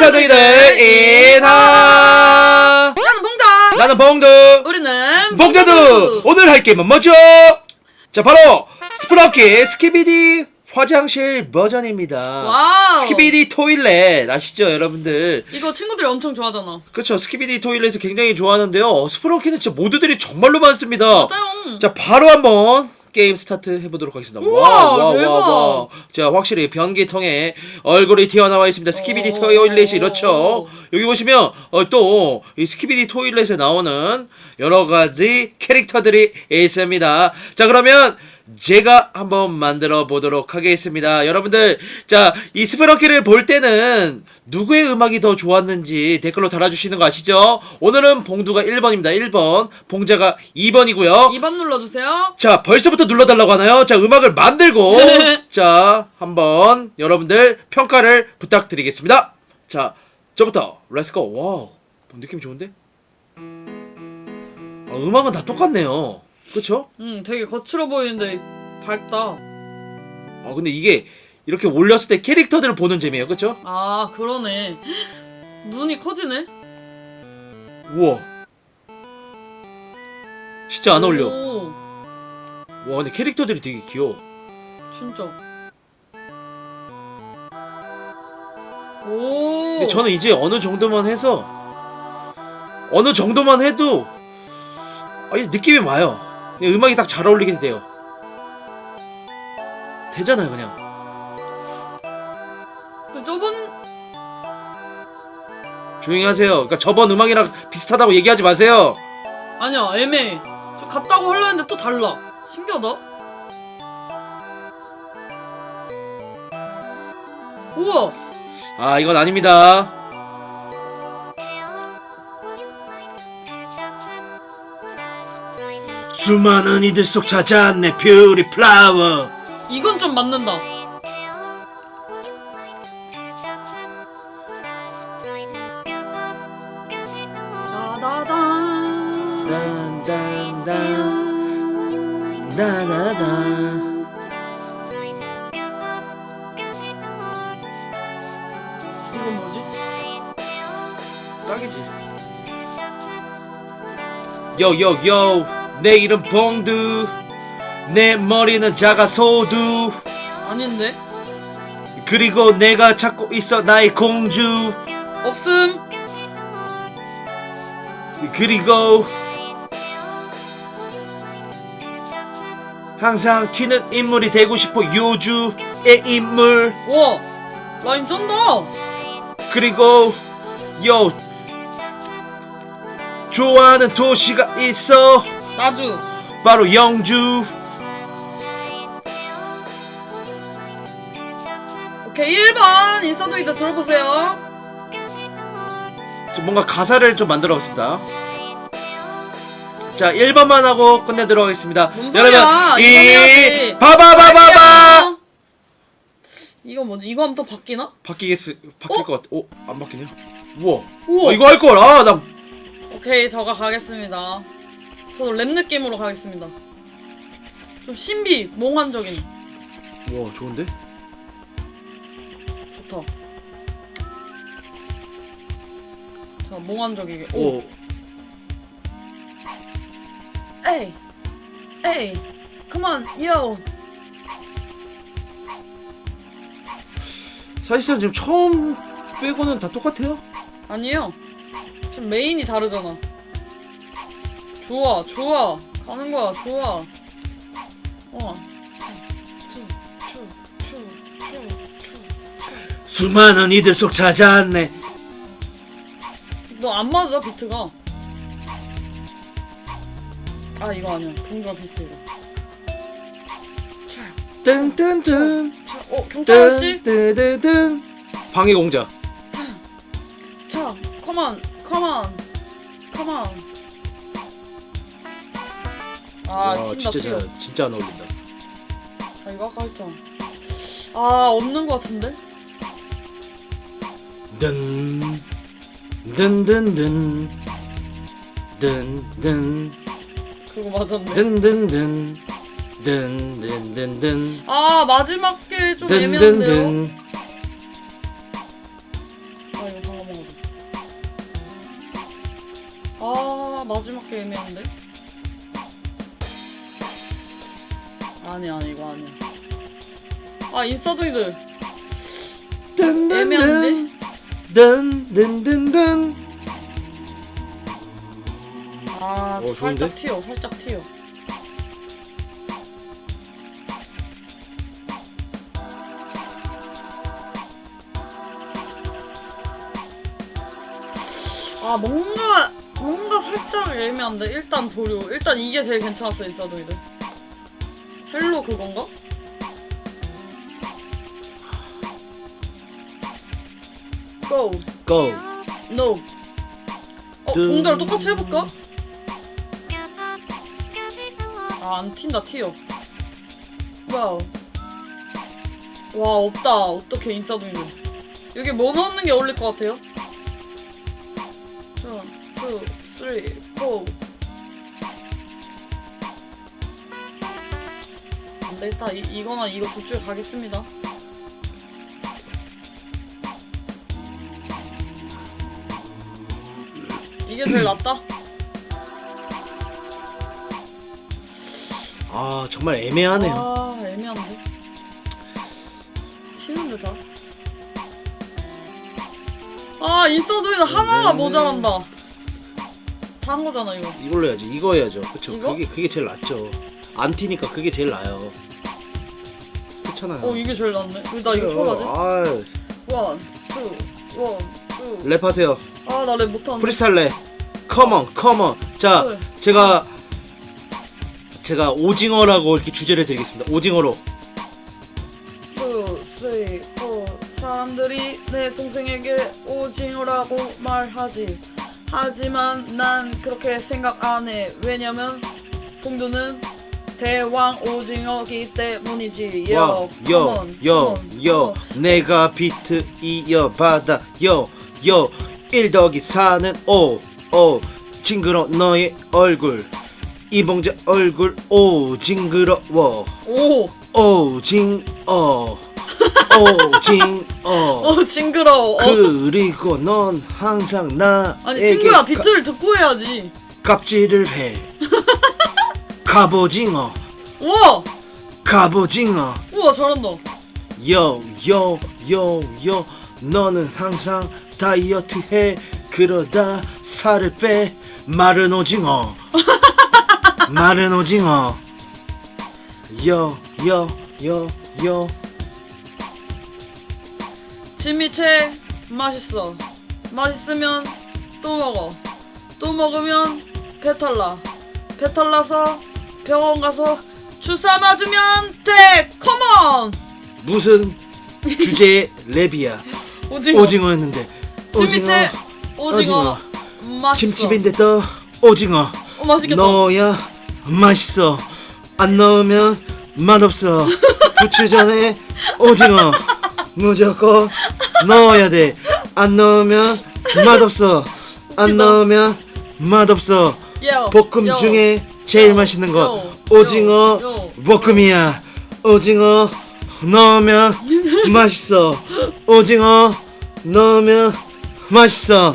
인사동이들 인하 나는 봉다. 나는 봉두 우리는 봉두두 오늘 할 게임은 뭐죠? 자 바로 스프럭키 스키비디 화장실 버전입니다 와우. 스키비디 토일렛 아시죠 여러분들 이거 친구들이 엄청 좋아하잖아. 그렇죠 스키비디 토일렛을 굉장히 좋아하는데요 스프럭키는 진짜 모두들이 정말로 많습니다 맞아요. 자 바로 한번 게임 스타트 해보도록 하겠습니다. 우와, 대박. 자 확실히 변기통에 얼굴이 튀어나와 있습니다. 스키비디 오. 토일렛이 이렇죠. 여기 보시면 어, 또이 스키비디 토일렛에 나오는 여러 가지 캐릭터들이 있습니다. 자 그러면 제가 한번 만들어 보도록 하겠습니다. 여러분들, 자, 이 스페러키를 볼 때는 누구의 음악이 더 좋았는지 댓글로 달아주시는 거 아시죠? 오늘은 봉두가 1번입니다. 1번. 봉자가 2번이고요. 2번 눌러주세요. 자, 벌써부터 눌러달라고 하나요? 자, 음악을 만들고, 자, 한번 여러분들 평가를 부탁드리겠습니다. 자, 저부터, 렛츠고. 와우. 느낌 좋은데? 아, 음악은 다 똑같네요. 그쵸? 음, 되게 거칠어 보이는데 밝다. 아, 근데 이게 이렇게 올렸을 때 캐릭터들을 보는 재미예요. 그쵸? 아, 그러네. 눈이 커지네. 우와. 진짜 안 어울려. 오, 와, 근데 캐릭터들이 되게 귀여워. 진짜. 오. 근데 저는 이제 어느 정도만 해서 어느 정도만 해도 아, 이 느낌이 와요. 그냥 음악이 딱 잘 어울리게 돼요. 되잖아요, 그냥. 근데 저번 조용히 하세요. 그러니까 저번 음악이랑 비슷하다고 얘기하지 마세요. 아니야 애매해. 저 같다고 하려 했는데 또 달라. 신기하다. 우와. 아, 이건 아닙니다. 수많은 이들 속 찾아내 퓨리 플라워. 이건 좀 맞는다. 따다단. 딴딴딴 나나나 이건 뭐지? 딱이지 요요요 내 이름 봉두 내 머리는 작아 소두 아닌데? 그리고 내가 찾고 있어 나의 공주 없음. 그리고 항상 튀는 인물이 되고 싶어 요주의 인물 와. 라인 쩐다. 그리고 요 좋아하는 도시가 있어 나주. 바로 영주 오케이 1번 인사도이드 들어보세요. 좀 뭔가 가사를 좀 만들어 봤습니다 자 1번만 하고 끝내도록 하겠습니다 뭔 소리야? 이 해야지. 바바바바바 이거 뭐지? 이거 하면 또 바뀌나? 바뀌겠 바뀔 어? 것 같아 오 안 바뀌냐 우와 우와. 어, 이거 할걸아나 오케이 저가 가겠습니다. 저도 랩 느낌으로 가겠습니다. 좀 신비, 몽환적인 우와 좋은데 좋다. 자 몽환적이게. 오. 오 에이, 에이, come on, yo. 사실상 지금 처음 빼고는 다 똑같아요 아니에요. 지금 메인이 다르잖아. 좋아, 좋아. 가는 거야, 좋아. 어. 수많은 이들 속 찾아왔네 너 안 맞아 비트가. 아 이거 아니야. 동그랑 비슷해 이거. 자, 뜬뜬뜬 자, 어 경찰 아저씨. 뜬뜬뜬 방해 공자 자, come on, come on, come on. 아, 와 튄다, 진짜 튀어. 잘 진짜 안 어울린다 자, 이거 아까 했잖아. 아, 없는 것 같은데? 든 든든든 든든 그거 맞았네. 든든든 든든든든 아, 마지막 게 좀 애매한데요? 든든든 아, 아 이거 방금 먹어도 아 마지막 게 애매한데 아니 아니 이거 아니야. 아 인싸둥이들 애매한데? 든든든든. 아 어, 좋은데? 살짝 튀어 살짝 튀어. 아 뭔가 뭔가 살짝 애매한데? 일단 도료. 일단 이게 제일 괜찮았어 인싸도이들 헬로 그건가? 고고 노. 어, 든. 공대를 똑같이 해볼까? 아, 안 튄다, 튀어. 와우. 와, 없다. 어떻게 인싸둥이를. 여기 뭐 넣는 게 어울릴 것 같아요? 1, 2, 3, 4. 안 되겠다. 이, 이거나 이거 둘 중에 가겠습니다. 이게 제일 낫다. 아 정말 애매하네요 아 애매한데. 쉬운데 다. 아 인서드는 하나가 네. 모자란다. 다 한 거잖아 이거. 이걸로 해야지 이거 해야죠 그쵸 이거? 그게 그게 제일 낫죠 안 튀니까 그게 제일 나아요 그렇잖아요 어 이게 제일 낫네. 그나 이거 처음 하지? 아유 원, 투, 원, 투. 랩하세요 아나 랩 못하는데. 프리스타일 랩 컴온 컴온 자 네. 제가 제가 오징어라고 이렇게 주제를 드리겠습니다 오징어로 투, 쓰리, 포. 사람들이 내 동생에게 오징어라고 말하지. 하지만 난 그렇게 생각 안 해. 왜냐면 동두는 대왕 오징어기 때문이지. 요, 요, 요, 요, 내가 비트 이어받아, 요, 요, 1 더하기 4는 5, 5, 징그러 너의 얼굴, 이봉재 얼굴, 오, 징그러워, 오, 오, 징, 어, 오, 징, 어. 어 징그러워. 어. 그리고 넌 항상 나에게 아니 친구야 가- 비트를 듣고 해야지. 갑질을 해. 갑오징어, 우와, 갑오징어. 우와 잘한다. 요, 요, 요, 요. 너는 항상 다이어트 해. 그러다 살을 빼. 마른 오징어. 마른 오징어. 요, 요, 요, 요. 진미채 맛있어. 맛있으면 또 먹어. 또 먹으면 배탈 나. 배탈 나서 병원 가서 주사 맞으면 돼. 컴온. 무슨 주제의 랩이야. 오징어. 오징어였는데. 진미채 오징어. 맛있어. 김치빈데 또 오징어. 어, 맛있겠다. 넣어야 맛있어. 안 넣으면 맛없어. 부추 전에 오징어 무조건 넣어야 돼. 안 넣으면 맛없어. 안. 넣으면 맛없어. 요, 볶음 요, 중에 제일 요, 맛있는 거 요, 오징어. 볶음이야. 오징어 넣으면 맛있어. 오징어 넣으면 맛있어.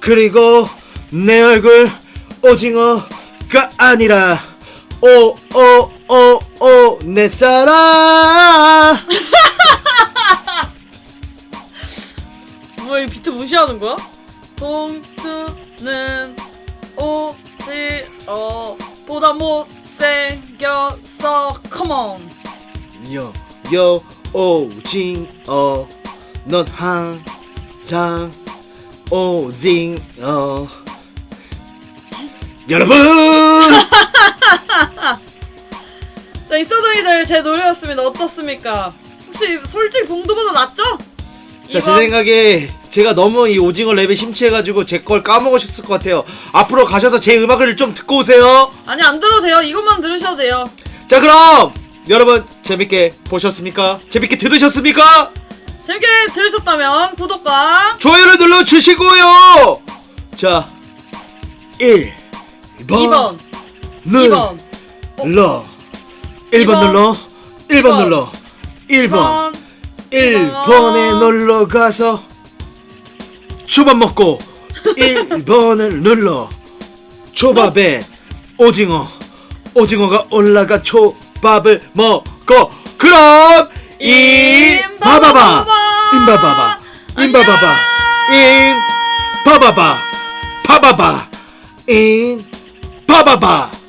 그리고 내 얼굴 오징어가 아니라 오 오 오 오 내 사랑 뭐야 이 비트 무시하는 거야? 동투는 오지 어 보다 못생겼어 컴온 요 요 오징어. 넌 항상 오징어. 여러분! 자 인싸둥이들 제 노래였습니다. 어떻습니까? 혹시 솔직히 봉도보다 낫죠? 자, 제 생각에 제가 너무 이 오징어 랩에 심취해가지고 제 걸 까먹으셨을 것 같아요. 앞으로 가셔서 제 음악을 좀 듣고 오세요. 아니 안 들어도 돼요. 이것만 들으셔도 돼요. 자, 그럼 여러분 재밌게 보셨습니까? 재밌게 들으셨습니까? 재밌게 들으셨다면 구독과 좋아요를 눌러 주시고요. 자, 1 2번. 눌러. 2번 1번 이번, 눌러. 1번 이번, 눌러. 1번. 2번. 1번에 놀러 가서 초밥 먹고 1번을 눌러. 초밥에 오징어 오징어가 올라가 초밥을 먹어 그럼 인바바바 인바바바 인바바바 인바바바 바바바 인바바바